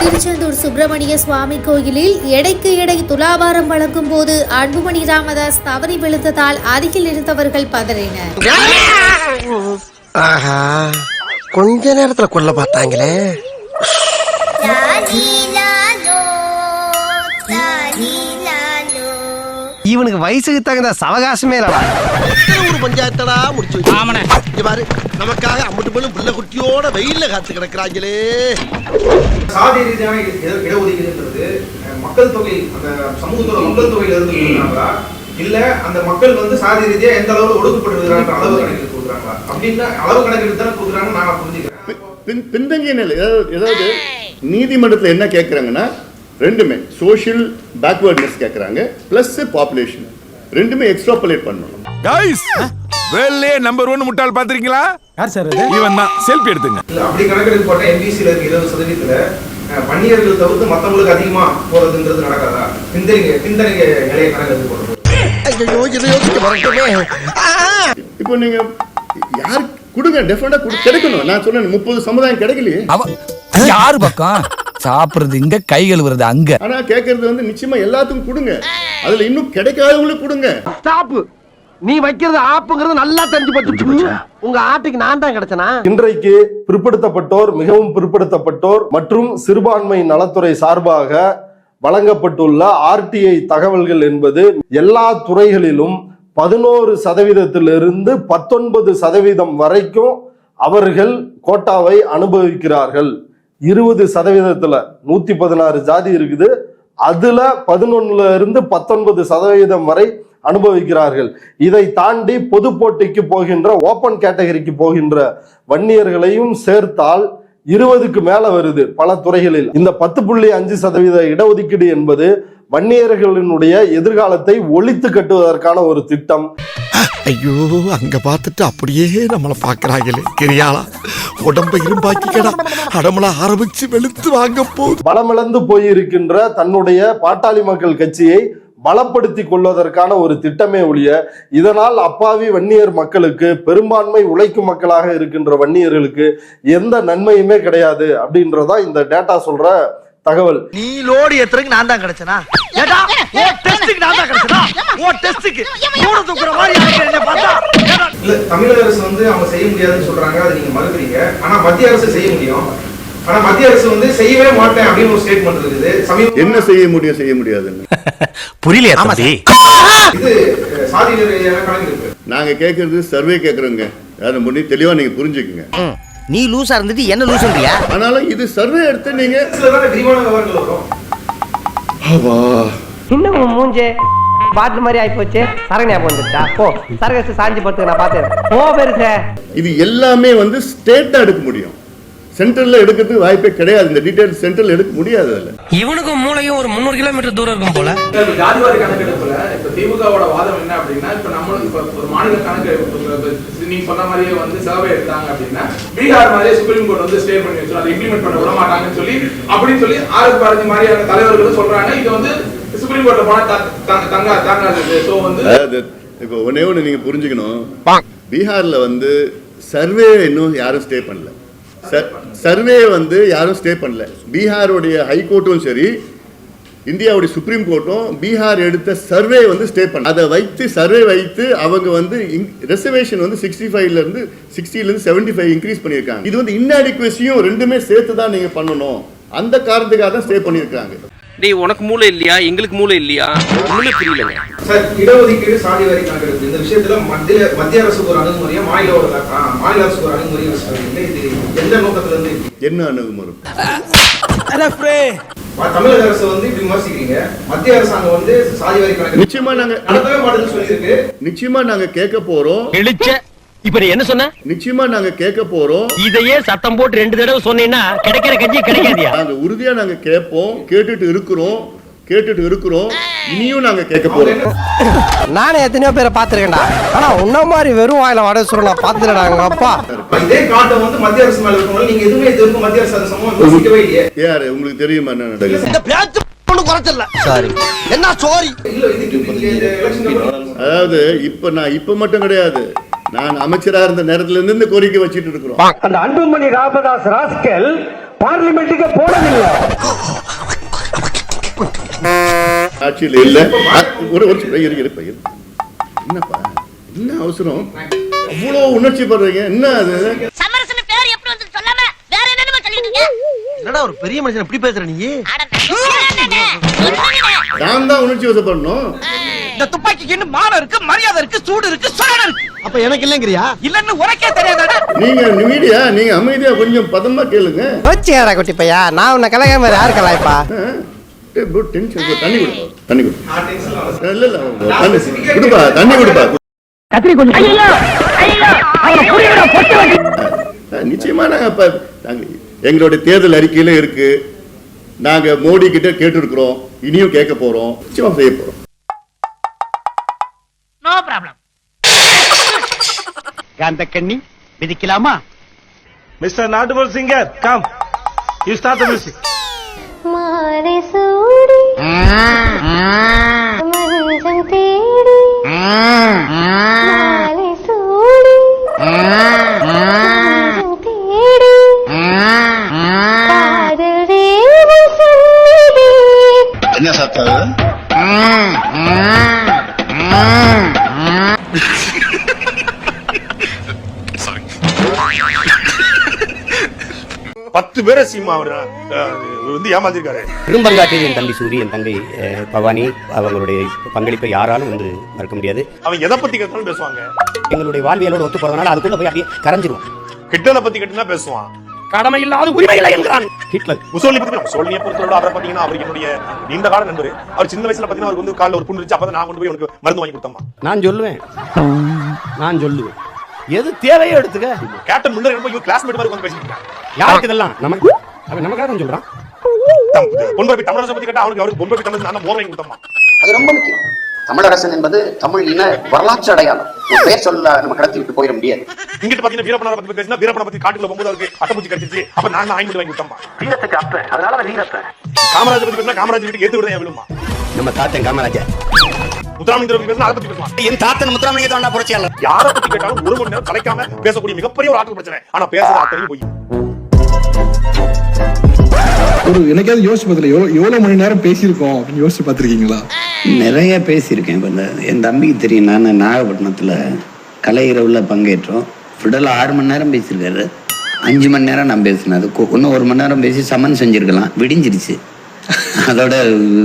திருச்செந்தூர் சுப்பிரமணிய சுவாமி கோயிலில் எடைக்கு எடை துலாபாரம் வழங்கும் போது அன்புமணி ராமதாஸ் தவறி விழுந்ததால் அருகில் இருந்தவர்கள் பதறினர். கொஞ்ச நேரத்துல கொல்ல பார்த்தாங்களே. இவனுக்கு வயசுக்கு தகுந்த சவகாசமே இல்லடா. ஒரு பஞ்சாயத்தடா முடிச்சு வச்சு. இங்க பாரு நமக்காக அம்பட்டு பெண்ணும் பிள்ளை குட்டியோட வெயில்ல காத்து கிடக்குறாங்களே. சாதி ரீதியான இட- இடஒதுக்கீடுன்றது அஹ், மக்கள் தொகை அந்த சமூகத்தோட மக்கள் தொகையில இருந்து கொடுக்குறாங்களா இல்ல அந்த மக்கள் வந்து சாதி ரீதியா எந்த அளவுல ஒடுக்கப்பட்டிருக்கிறாங்க அளவு கணக்கில் கொடுக்குறாங்களா? அப்படின்னு அளவு கணக்கில் தானே கொடுக்குறாங்க நான் புரிஞ்சுக்கிறேன். பின் பின்தங்கிய நிலை அதாவது ஏதாவது நீதிமன்றத்தில் என்ன கேட்குறாங்கன்னா ரெண்டுமே சோஷியல் பேக்வேர்ட்னஸ் கேட்குறாங்க ப்ளஸ் பாப்புலேஷன் ரெண்டுமே எக்ஸ்ட்ராபுலேட் பண்ணணும். கைஸ் வேலையே நம்பர் ஒன் முட்டாள் பாத்திருக்கீங்களா யார் சார் அது? இவன் தான். செல்ஃபி எடுத்துங்க. அப்படி கணக்கெடுப்பு போட்ட எம்பிசில இருக்க இருபது சதவீதத்துல வன்னியர்கள் தவிர்த்து மத்தவங்களுக்கு அதிகமா போறதுன்றது நடக்காதா? பின்தணிங்க பின்தணிங்க நிலைய கணக்கெடுப்பு போடுறது இப்போ நீங்க யார் கொடுங்க டெஃபினட்டா கொடு கிடைக்கணும். நான் சொன்னேன் முப்பது சமுதாயம் கிடைக்கலையே. யாரு பக்கம்? சாப்பிடுறது இங்க கை கழுவுறது அங்க. ஆனா கேட்கறது வந்து நிச்சயமா எல்லாத்துக்கும் கொடுங்க. அதுல இன்னும் கிடைக்காதவங்களுக்கு கொடுங்க. ஸ்டாப் நீ வைக்கிறது ஆப்புங்கிறது நல்லா தெரிஞ்சு போச்சு? உங்க ஆட்டுக்கு நான் தான் கிடைச்சனா? இன்றைக்கு பிற்படுத்தப்பட்டோர் மிகவும் பிற்படுத்தப்பட்டோர் மற்றும் சிறுபான்மை நலத்துறை சார்பாக வழங்கப்பட்டுள்ள ஆர்டிஐ தகவல்கள் என்பது எல்லா துறைகளிலும் பதினோரு சதவீதத்திலிருந்து பத்தொன்பது சதவீதம் வரைக்கும் அவர்கள் கோட்டாவை அனுபவிக்கிறார்கள். இருபது சதவீதத்துல நூத்தி பதினாறு ஜாதி இருக்குது. அதுல பதினொன்னுல இருந்து பத்தொன்பது சதவீதம் வரை அனுபவிக்கிறார்கள். இதை தாண்டி பொது போட்டிக்கு போகின்ற ஓபன் கேட்டகரிக்கு போகின்ற வன்னியர்களையும் சேர்த்தால் இருபதுக்கு மேல வருது பல துறைகளில். இந்த பத்து புள்ளி அஞ்சு சதவீத இடஒதுக்கீடு என்பது வன்னியர்களினுடைய எதிர்காலத்தை ஒழித்து கட்டுவதற்கான ஒரு திட்டம். ஐயோ அங்க பார்த்துட்டு அப்படியே நம்மள பாக்குறாங்களே கிரியாளா உடம்ப இரும்பாக்கிக்கடா. அடமள ஆரம்பிச்சு வெளுத்து வாங்க போகுது பலமிழந்து போயிருக்கின்ற தன்னுடைய பாட்டாளி மக்கள் கட்சியை பலப்படுத்திக் கொள்வதற்கான ஒரு திட்டமே ஒழிய இதனால் அப்பாவி வன்னியர் மக்களுக்கு பெரும்பான்மை உழைக்கும் மக்களாக இருக்கின்ற வன்னியர்களுக்கு எந்த நன்மையுமே கிடையாது அப்படின்றதா இந்த டேட்டா சொல்ற தகவல். நீ லோடு ஏத்துறதுக்கு நான் தான் கிடைச்சனா? ஏடா ஓ டெஸ்டுக்கு நான் தான் கிடைச்சனா? ஓ டெஸ்டுக்கு கூட தூக்குற மாதிரி என்ன பார்த்தா? இல்ல தமிழக அரசு வந்து அவங்க செய்ய முடியாதுன்னு சொல்றாங்க. அதை நீங்க மறுக்கிறீங்க. ஆனா மத்திய அரசு செய்ய முடியும். ஆனா மத்திய அரசு வந்து செய்யவே மாட்டேன் அப்படின்னு ஒரு ஸ்டேட்மெண்ட் இருக்குது. சமீப என்ன செய்ய முடியும் செய்ய முடியாதுன்னு. புரியலையா தம்பி? இது சாதி ரீதியான கணக்கெடுப்பு நாங்க கேட்கறது சர்வே கேட்கறோங்க அதை முன்னே தெளிவா நீங்க புரிஞ்சுக்குங்க. நீ லூசா இருந்துட்டு என்ன லூசுன்றியா ஆனாலும் இது சர்வே எடுத்து நீங்க இன்னும் மூஞ்சே? பாட்டில் மாதிரி ஆயிப்போச்சு. சரக்கு ஞாபகம் வந்துருச்சா? போ. வச்சு சாஞ்சி படுத்து நான் பார்த்தேன் போ பெருசே. இது எல்லாமே வந்து ஸ்டேட்டா எடுக்க முடியும். சென்ட்ரல்ல எடுக்கிறதுக்கு வாய்ப்பே கிடையாது. இந்த டீடைல் சென்ட்ரல் எடுக்க முடியாது அதுல. இவனுக்கும் மூளையும் ஒரு முந்நூறு கிலோமீட்டர் தூரம் இருக்கும் போல. ஜாதிவாரி கணக்கெடுப்புல இப்ப திமுகவோட வாதம் என்ன அப்படின்னா இப்ப நம்மளும் இப்ப ஒரு மாநில கணக்கு நீங்க சொன்ன மாதிரியே வந்து சர்வே எடுத்தாங்க அப்படின்னா பீகார் மாதிரியே சுப்ரீம் கோர்ட் வந்து ஸ்டே பண்ணி வச்சிரும். அதை இம்ப்ளிமெண்ட் பண்ண விட மாட்டாங்கன்னு சொல்லி அப்படின்னு சொல்லி ஆர் எஸ் பாரதி மாதிரியான தலைவர்களும் சொல்றாங்க. இது வந்து சுப்ரீம் கோர்ட்ல போனா தங்கா தாங்காது சோ வந்து இப்போ ஒன்னே ஒன்று நீங்க புரிஞ்சுக்கணும். பீகார்ல வந்து சர்வே இன்னும் யாரும் ஸ்டே பண்ணல. சர்வே வந்து யாரும் ஸ்டே பண்ணல. பீகாருடைய ஹைகோர்ட்டும் சரி இந்தியாவுடைய சுப்ரீம் கோர்ட்டும் பீகார் எடுத்த சர்வே வந்து ஸ்டே பண்ண அதை வைத்து சர்வே வைத்து அவங்க வந்து ரிசர்வேஷன் வந்து சிக்ஸ்டி ஃபைவ்ல இருந்து சிக்ஸ்டில இருந்து செவன்டி ஃபைவ் இன்க்ரீஸ் பண்ணியிருக்காங்க. இது வந்து இன்அடிக்வசியும் ரெண்டுமே சேர்த்து தான் நீங்க பண்ணணும். அந்த காரணத்துக்காக தான் ஸ்டே பண்ணியிருக்காங்க. டேய் உனக்கு மூளை இல்லையா? எங்களுக்கு மூளை இல்லையா? ஒண்ணுமே புரியலங்க. சார் இடஒதுக்கீடு சாதி வாரி கணக்கெடுப்பு இந்த விஷயத்துல மத்திய மத்திய அரசுக்கு ஒரு அணுகுமுறையா மாநில மாநில அரசுக்கு ஒரு அணுகுமுறையா சொல்றீங்க இது? எந்த நோக்கத்துல இருந்து? என்ன அணுகுமுறை? தமிழக அரசு வந்து இப்படி விமர்சிக்கிறீங்க. மத்திய அரசாங்கம் வந்து சாதி வாரி கணக்கு நிச்சயமா நாங்க நடத்தவே மாட்டேன்னு சொல்லியிருக்கு. நிச்சயமா நாங்க கேட்க போறோம். இப்ப நீ என்ன சொன்ன? நிச்சயமா நாங்க கேட்க போறோம். இதையே சத்தம் போட்டு ரெண்டு தடவை சொன்னீங்கன்னா கிடைக்கிற கஞ்சி கிடைக்காதியா? நாங்க உறுதியா நாங்க கேட்போம். கேட்டுட்டு இருக்கிறோம். கேட்டுட்டு இருக்கிறோம். இனியும் நாங்க கேட்க போறோம். நானே எத்தனையோ பேரை பார்த்துருக்கேன்டா. ஆனா உன்ன மாதிரி வெறும் வாயில வடை சொல்ல நான் எங்க அப்பா. இதே காட்டம் வந்து மத்திய அரசு மேல இருக்கவங்க நீங்க எதுவுமே இது வரைக்கும் மத்திய அரசு யோசிக்கவே இல்லையே. யாரு? உங்களுக்கு தெரியுமா என்ன நடக்குது? இந்த பேச்சு ஒண்ணு குறைச்சல சாரி. என்ன சோரி? அதாவது இப்ப நான் இப்ப மட்டும் கிடையாது. நான் அமைச்சரா இருந்த நேரத்துல இருந்து இந்த கோரிக்கை வச்சிட்டு இருக்கிறோம். அந்த அன்புமணி ராமதாஸ் ராஸ்கல் பார்லிமெண்ட்டுக்கு போனதில்லை. ஆட்சியில் இல்ல. ஒரு ஒரு இரு, இரு, இரு, இரு. என்னப்பா என்ன அவசரம்? அவ்வளவு உணர்ச்சி படுறீங்க. என்ன அது? சமரசன பேர் எப்படி வந்து சொல்லாம வேற என்னன்னு சொல்லிட்டு இருக்கீங்க என்னடா ஒரு பெரிய மனுஷன் இப்படி பேசுற நீ? நான் தான் உணர்ச்சி வசப்படணும். இந்த துப்பாக்கிக்கு இன்னும் மானம் இருக்கு மரியாதை இருக்கு சூடு இருக்கு சுரணம் இருக்கு. அப்ப எனக்கு இல்லங்கிறியா? இல்லன்னு உனக்கே தெரியாதாடா நீங்க மீடியா நீங்க அமைதியா கொஞ்சம் பதமா கேளுங்க. கோச்சியாரா குட்டி பையா நான் உன்னை கலகாம யாரு கலாய்ப்பா. தண்ணி கொடுப்பா தண்ணி கொடு. இல்ல இல்ல தண்ணி கொடுப்பா தண்ணி கொடுப்பா. கத்திரி கொஞ்சம் நிச்சயமா நாங்க இப்ப நாங்க எங்களுடைய தேர்தல் அறிக்கையில இருக்கு. நாங்க மோடி கிட்ட கேட்டிருக்கிறோம். இனியும் கேட்க போறோம். நிச்சயமா செய்ய போறோம். காந்த கண்ணி மிதிக்கலாமா mister நாட்டுபல் singer come you start the music மாலை சீமா அவர் வந்து ஏமாத்திருக்காரு பெரும்பங்காட்டில் என் தம்பி சூரி என் தங்கை பவானி அவங்களுடைய பங்களிப்பை யாராலும் வந்து மறக்க முடியாது. அவன் எதை பத்தி கேட்டாலும் பேசுவாங்க. எங்களுடைய வாழ்வியலோடு ஒத்து போறதுனால அதுக்குள்ள போய் அப்படியே கரைஞ்சிரும் கிட்டனை பத்தி கேட்டுனா பேசுவான். கடமை இல்லாத உரிமை இல்லை என்கிறான் ஹிட்லர். முசோலி பத்தி முசோலினியை பொறுத்தவரை அவரை பாத்தீங்கன்னா அவர் என்னுடைய நீண்ட கால நண்பர். அவர் சின்ன வயசுல பாத்தீங்கன்னா அவருக்கு வந்து காலில் ஒரு புண்ணு இருந்துச்சு அப்பதான் நான் கொண்டு போய் உனக்கு மருந்து வாங்கி கொடுத்தம்மா. நான் சொல்லுவேன். நான் சொல்லுவேன். எது தேவையோ எடுத்துக்க. கேப்டன் முன்னர் ரொம்ப கிளாஸ்மேட் மாதிரி வந்து பேசிட்டு யாருக்கு இதெல்லாம்? நமக்கு அவன் நமக்காக தான் சொல்றான். பொன்பரப்பி தமிழரசை பத்தி கேட்டா அவருக்கு அவருக்கு பொன்பரப்பி தமிழ் நான் வாங்கி கொடுத்தம்மா அது ரொம்ப முக்கியம். தமிழரசன் என்பது தமிழ் இன வரலாற்று அடையாளம். ஒரு பெயர் சொல்ல நம்ம கடத்தி விட்டு போயிட முடியாது. இங்கிட்டு பாத்தீங்கன்னா வீரப்பனாரை பத்தி பேசினா வீரப்பனை பத்தி காட்டுக்குள்ள போகும்போது அவருக்கு அட்டப்பூச்சி கிடைச்சிச்சு. அப்ப நான் தான் வாங்கி வாங்கி கொடுத்தம்மா வீரத்துக்கு அப்ப அதனால வீரத்தை காமராஜர் பத்தி பேசினா காமராஜர் வீட்டுக்கு ஏத்து விடுறேன் விழுமா நம்ம தாத்தன் காமராஜர். அதை பத்தி பேசுவான். என் தாத்தன் முத்துராமலிங்க தோண்டா புரட்சியாளர். யாரை பத்தி கேட்டாலும் ஒரு மணி நேரம் கலைக்காம பேசக்கூடிய மிகப்பெரிய ஒரு ஆற்றல் பிரச்சனை. ஆனா பேசுறது அத்தனையும் போய். ஒரு எனக்காவது யோசிச்சு பார்த்தல மணி நேரம் பேசியிருக்கோம் அப்படின்னு யோசிச்சு பார்த்திருக்கீங்களா? நிறைய பேசியிருக்கேன். இப்போ என் தம்பிக்கு தெரியும் நான் நாகப்பட்டினத்தில் கலை இரவில் பங்கேற்றோம். ஆறு மணி நேரம் பேசியிருக்காரு. அஞ்சு மணி நேரம் நான் பேசினேன். அது இன்னும் ஒரு மணி நேரம் பேசி சமன் செஞ்சிருக்கலாம். விடிஞ்சிருச்சு. அதோட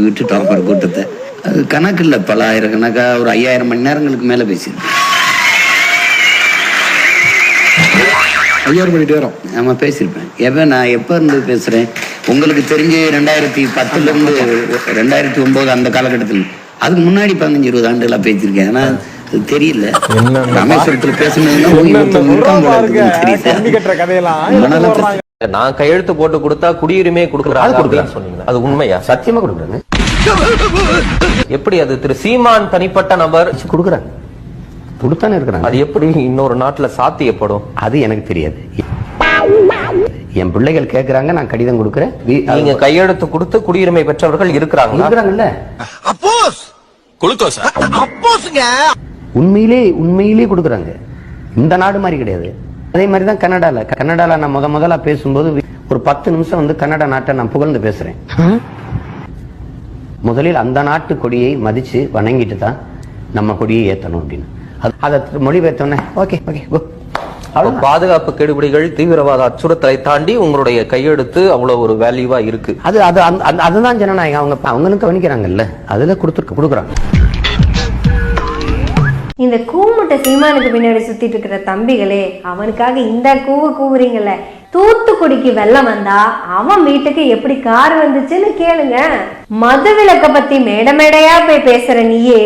விட்டுட்டோம் அப்புறம் கூட்டத்தை. அது கணக்கு இல்லை பல ஆயிரக்கணக்கா ஒரு ஐயாயிரம் மணி நேரங்களுக்கு மேலே பேசியிருக்கேன் ஐயாயிரம் மணி நேரம் ஆமா பேசியிருப்பேன். எப்போ நான் எப்போ இருந்து பேசுகிறேன்? உங்களுக்கு தெரிஞ்சு ரெண்டாயிரத்தி பத்துலேருந்து ரெண்டாயிரத்தி ஒம்பது அந்த காலகட்டத்தில். அதுக்கு முன்னாடி பதினஞ்சு இருபது ஆண்டுகளா பேசியிருக்கேன். ஆனால் அது தெரியல. ராமேஸ்வரத்தில் பேசணும்னா தெரியல நான் கையெழுத்து போட்டு கொடுத்தா குடியுரிமை கொடுக்குறாங்க அப்படின்னு சொன்னீங்க அது உண்மையா? சத்தியமா கொடுக்குறாங்க எப்படி அது? திரு சீமான் தனிப்பட்ட நபர். கொடுக்குறாங்க. கொடுத்தானே இருக்கிறாங்க. அது எப்படி இன்னொரு நாட்டுல சாத்தியப்படும்? அது எனக்கு தெரியாது. என் பிள்ளைகள் கேக்குறாங்க நான் கடிதம் கொடுக்குறேன். நீங்க கையெழுத்து கொடுத்து குடியுரிமை பெற்றவர்கள் இருக்கிறாங்க இருக்கிறாங்கல்ல. அப்போஸ்! குளுக்கோஸ்? அப்போஸ்ங்க! உண்மையிலே உண்மையிலே கொடுக்குறாங்க. இந்த நாடு மாதிரி கிடையாது. அதே மாதிரி தான் கன்னடால கன்னடால நான் முத முதல்ல பேசும்போது ஒரு பத்து நிமிஷம் வந்து கன்னடா நாட்டை நான் புகழ்ந்து பேசுறேன். முதலில் அந்த நாட்டு கொடியை மதிச்சு வணங்கிட்டு தான் நம்ம கொடியை ஏத்தணும் அப்படின்னு. அது- அதை மொழிபெயர்த்தோன்னே ஓகே ஓகே கோ பாதுகாப்பு கெடுபிடிகள் தீவிரவாத அச்சுறுத்தலை தாண்டி உங்களுடைய கையெழுத்து அவ்வளவு ஒரு வேல்யூவா இருக்கு. அது அது அதுதான் ஜனநாயகம். அவங்க அவங்களும் கவனிக்கிறாங்கல்ல. அதுல கொடுத்துருக்கு கொடுக்குறாங்க. இந்த கூமுட்டை சீமானுக்கு பின்னாடி சுத்திட்டு இருக்கிற தம்பிகளே அவனுக்காக இந்த கூவு கூவுறீங்கல்ல. தூத்துக்குடிக்கு வெள்ளம் வந்தா அவன் வீட்டுக்கு எப்படி கார் வந்துச்சுன்னு கேளுங்க. மது விளக்க பத்தி மேடை மேடையா போய் பேசுற நீயே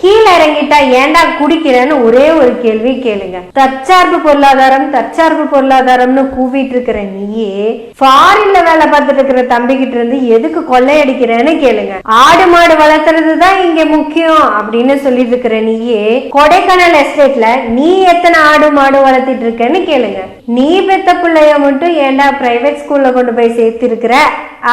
கீழே இறங்கிட்டா ஏன்டா குடிக்கிறேன்னு ஒரே ஒரு கேள்வி கேளுங்க. தற்சார்பு பொருளாதாரம் தற்சார்பு பொருளாதாரம்னு கூவிட்டு இருக்கிற நீயே ஃபாரின்ல வேலை பார்த்துட்டு இருக்கிற தம்பிக்கிட்ட இருந்து எதுக்கு கொள்ளையடிக்கிறேன்னு கேளுங்க. ஆடு மாடு வளர்த்துறது தான் இங்க முக்கியம் அப்படின்னு சொல்லிட்டு இருக்கிற நீயே கொடைக்கானல் எஸ்டேட்ல நீ எத்தனை ஆடு மாடு வளர்த்திட்டு இருக்கேன்னு கேளுங்க. நீ பெத்த பிள்ளைய மட்டும் ஏன்டா பிரைவேட் ஸ்கூல்ல கொண்டு போய் சேர்த்து இருக்கிற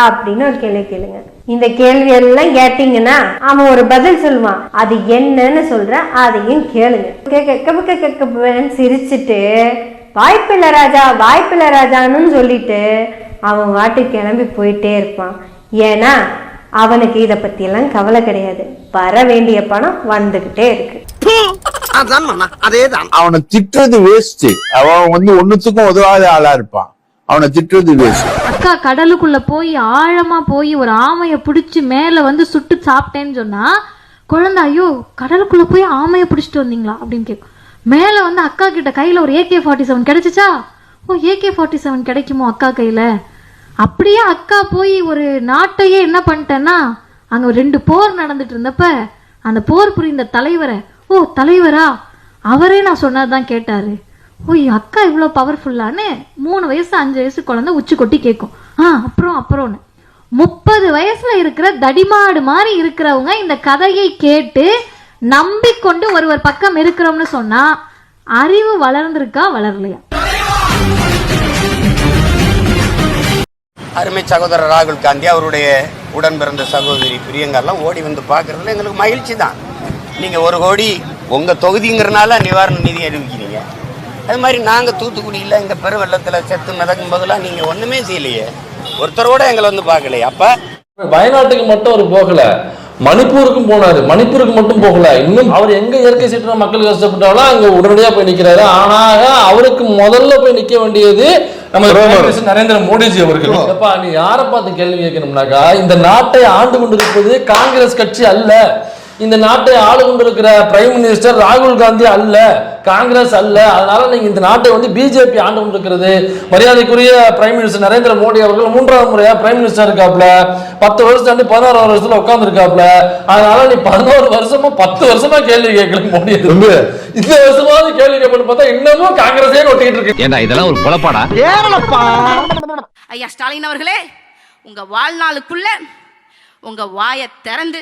அப்படின்னு ஒரு கேள்வி கேளுங்க. இந்த கேள்வி எல்லாம் கேட்டீங்கன்னா அவன் ஒரு பதில் சொல்லுவான். அது என்னன்னு சொல்றேன் அதையும் கேளுங்க. கேக்க கபக்க கக்கன்னு சிரிச்சிட்டு வாய்ப்பில்லை ராஜா வாய்ப்பில்லை ராஜான்னு சொல்லிட்டு அவன் வாட்டு கிளம்பி போயிட்டே இருப்பான். ஏன்னா அவனுக்கு இதை பத்தியெல்லாம் கவலை கிடையாது. வர வேண்டிய பணம் வந்துகிட்டே இருக்கு. அவனை திட்டுறது வேஸ்ட் அவன் வந்து ஒண்ணுத்துக்கும் உதவாத ஆளா இருப்பான். அவனை திட்டுறது வேஸ்ட் அக்கா கடலுக்குள்ள போய் ஆழமா போய் ஒரு ஆமையை பிடிச்சி மேல வந்து சுட்டு சாப்பிட்டேன்னு சொன்னா குழந்தை ஐயோ கடலுக்குள்ள போய் ஆமையை பிடிச்சிட்டு வந்தீங்களா? அப்படின்னு கேட்கும் மேல வந்து அக்கா கிட்ட கையில ஒரு ஏகே ஃபார்ட்டி செவன் கிடைச்சிச்சா? ஓ ஏகே ஃபார்ட்டி செவன் கிடைக்குமோ அக்கா கையில? அப்படியே அக்கா போய் ஒரு நாட்டையே என்ன பண்ணிட்டேன்னா அங்க ரெண்டு போர் நடந்துட்டு இருந்தப்ப அந்த போர் புரிந்த தலைவரை ஓ தலைவரா? அவரே நான் சொன்னதுதான் கேட்டாரு. ஓய் அக்கா இவ்வளோ பவர்ஃபுல்லான்னு மூணு வயசு அஞ்சு வயசு குழந்தை உச்சி கொட்டி கேட்கும் ஆ அப்புறம் அப்புறம்னு. முப்பது வயசுல இருக்கிற தடிமாடு மாதிரி இருக்கிறவங்க இந்த கதையை கேட்டு நம்பிக்கொண்டு ஒருவர் பக்கம் இருக்கிறோம்னு சொன்னா அறிவு வளர்ந்திருக்கா வளரலையா? அருமை சகோதரர் ராகுல் காந்தி அவருடைய உடன் பிறந்த சகோதரி பிரியங்காலாம் ஓடி வந்து பார்க்கறதுல எங்களுக்கு மகிழ்ச்சி தான் நீங்கள் ஒரு கோடி உங்கள் தொகுதிங்கிறனால நிவாரண நிதி அறிவிக்கிறீங்க. அது மாதிரி நாங்கள் தூத்துக்குடியில் எங்கள் பெருவெள்ளத்தில் செத்து மிதக்கும் போதெல்லாம் நீங்கள் ஒன்றுமே செய்யலையே. ஒருத்தர் கூட எங்களை வந்து பார்க்கலையே. அப்போ வயநாட்டுக்கு மட்டும் அவர் போகல. மணிப்பூருக்கும் போனாரு. மணிப்பூருக்கு மட்டும் போகல. இன்னும் அவர் எங்க இயற்கை சீற்றம் மக்கள் கஷ்டப்பட்டாலும் அங்க உடனடியா போய் நிக்கிறாரு. ஆனாக அவருக்கு முதல்ல போய் நிக்க வேண்டியது நம்ம நரேந்திர மோடிஜி அவர்கள். எப்பா நீ யாரை பார்த்து கேள்வி கேட்கணும்னாக்கா இந்த நாட்டை ஆண்டு கொண்டிருப்பது காங்கிரஸ் கட்சி அல்ல. இந்த நாட்டை ஆளு கொண்டிருக்கிற பிரைம் மினிஸ்டர் ராகுல் காந்தி அல்ல காங்கிரஸ் அல்ல. அதனால நீங்க இந்த நாட்டை வந்து பிஜேபி ஆண்டு கொண்டிருக்கிறது. மரியாதைக்குரிய பிரைம் மினிஸ்டர் நரேந்திர மோடி அவர்கள் மூன்றாவது முறையா பிரைம் மினிஸ்டர் இருக்காப்ல பத்து வருஷம் தாண்டி பதினாறு வருஷத்துல உட்கார்ந்து இருக்காப்ல அதனால நீ பதினோரு வருஷமா பத்து வருஷமா கேள்வி கேட்கல மோடி. இந்த வருஷமாவது கேள்வி கேட்கணும் பார்த்தா இன்னமும் காங்கிரஸே ஒட்டிக்கிட்டு இருக்கு. ஏண்டா இதெல்லாம் ஒரு குழப்பாடா ஐயா ஸ்டாலின் அவர்களே உங்க வாழ்நாளுக்குள்ள உங்க வாயை திறந்து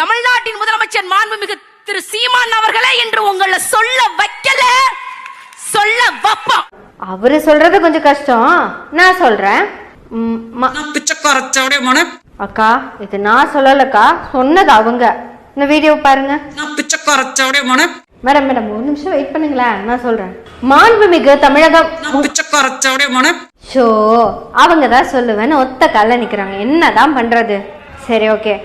தமிழ்நாட்டின் முதலமைச்சர் மாண்புமிகு திரு சீமான் அவர்களே என்று உங்களை சொல்ல வைக்கல சொல்ல வைப்போம். அவரு சொல்றது கொஞ்சம் கஷ்டம். நான் சொல்றேன். அக்கா இது நான் சொல்லலக்கா. சொன்னது அவங்க. இந்த வீடியோ பாருங்க. மேடம் மேடம் ஒரு நிமிஷம் வெயிட் பண்ணுங்களேன். நான் சொல்றேன். மாண்புமிகு தமிழகம். ஷோ அவங்க தான் சொல்லுவேன்னு ஒத்த கால்ல நிக்கிறாங்க. என்னதான் பண்றது? சரி ஓகே.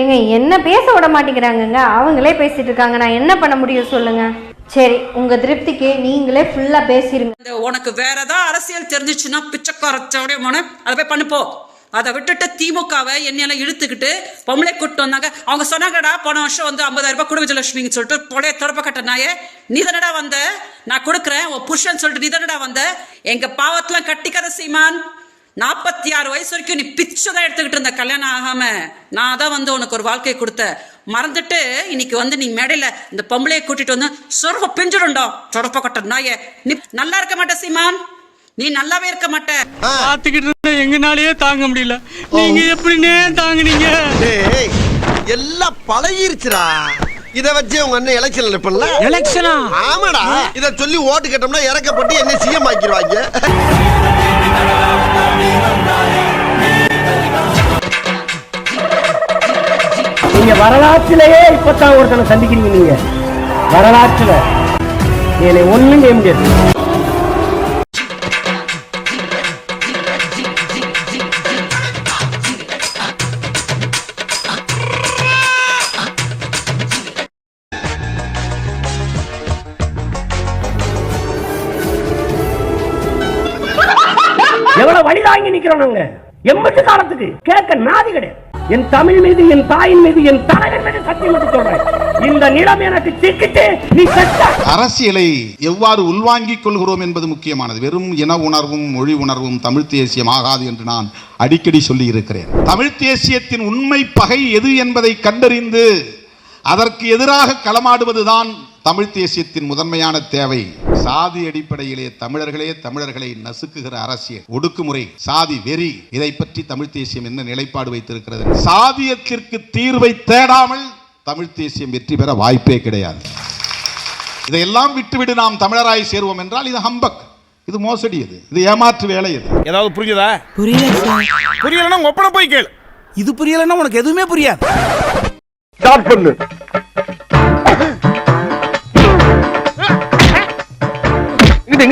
ஏங்க என்ன பேச விட மாட்டேங்கிறாங்கங்க. அவங்களே பேசிட்டு இருக்காங்க. நான் என்ன பண்ண முடியும் சொல்லுங்க. சரி உங்க திருப்திக்கு நீங்களே ஃபுல்லா பேசிருங்க. உனக்கு வேற ஏதாவது அரசியல் தெரிஞ்சிச்சுன்னா பிச்சைக்காரச்சோடைய மன அதை போய் பண்ணுப்போ அதை விட்டுட்டு திமுகவை என்னையெல்லாம் இழுத்துக்கிட்டு பொம்பளை கூட்டு வந்தாங்க. அவங்க சொன்னாங்கடா போன வருஷம் வந்து ஐம்பதாயிரம் ரூபாய் குடு விஜயலட்சுமின்னு சொல்லிட்டு பொடைய தொடப்ப கட்ட நாயே. நீ தானடா வந்த? நான் கொடுக்குறேன் உன் புருஷன் சொல்லிட்டு நீ தானடா வந்த? எங்க பாவத்தெல்லாம் கட்டிக்காத சீமான் நாற்பத்தி ஆறு வயசு வரைக்கும் நீ பிச்சை தான் எடுத்துக்கிட்டு இருந்த கல்யாணம் ஆகாம நான் தான் வந்து உனக்கு ஒரு வாழ்க்கையை கொடுத்த. மறந்துட்டு இன்னைக்கு வந்து நீ மேடையில இந்த பொம்பளையை கூட்டிட்டு வந்து சொர்வ பிஞ்சிடும்டா. தொடப்ப கட்ட நாயே. நீ நல்லா இருக்க மாட்ட சீமான். நீ நல்லாவே இருக்க மாட்ட. பாத்துக்கிட்டு இருந்த எங்கனாலயே தாங்க முடியல. நீங்க எப்படின்னே தாங்குனீங்க? எல்லாம் பழகிருச்சுடா. இத வச்சு உங்க அண்ணன் எலெக்ஷன்ல நிப்பல எலெக்ஷனா ஆமாடா. இத சொல்லி ஓட்டு கேட்டோம்னா இறக்கப்பட்டு என்ன சிஎம் ஆக்கிடுவாங்க நீங்க வரலாற்றிலேயே இப்பதான் ஒருத்தனை சந்திக்கிறீங்க நீங்க. வரலாற்றுல. என்னை ஒண்ணும் செய்ய முடியாது. நிக்கிறோம் நாங்க எண்பது காலத்துக்கு கேட்க நாதி கிடையாது. என் தமிழ் மீது என் தாயின் மீது என் தலைவன் மீது சத்தியம் மட்டும் சொல்றேன். இந்த நிலம் எனக்கு சிக்கிட்டு நீ செத்த. அரசியலை எவ்வாறு உள்வாங்கிக் கொள்கிறோம் என்பது முக்கியமானது. வெறும் இன உணர்வும் மொழி உணர்வும் தமிழ் தேசியம் ஆகாது என்று நான் அடிக்கடி சொல்லி இருக்கிறேன். தமிழ் தேசியத்தின் உண்மை பகை எது என்பதை கண்டறிந்து அதற்கு எதிராக களமாடுவதுதான் தமிழ் தேசியத்தின் முதன்மையான தேவை சாதி அடிப்படையிலே தமிழர்களே தமிழர்களை நசுக்குகிற அரசியல். ஒடுக்குமுறை சாதி வெறி இதை பற்றி தமிழ் தேசியம் என்ன நிலைப்பாடு வைத்திருக்கிறது? சாதியத்திற்கு தீர்வை தேடாமல் தமிழ் தேசியம் வெற்றி பெற வாய்ப்பே கிடையாது. இதையெல்லாம் விட்டுவிடு நாம் தமிழராய் சேருவோம் என்றால் இது ஹம்பக். இது மோசடி இது. இது ஏமாற்று வேலை இது. ஏதாவது புரிஞ்சதா? புரியல புரியலன்னா ஒப்பனை போய் கேளு. இது புரியலன்னா உனக்கு எதுவுமே புரியாது. ஸ்டார்ட் பண்ணு.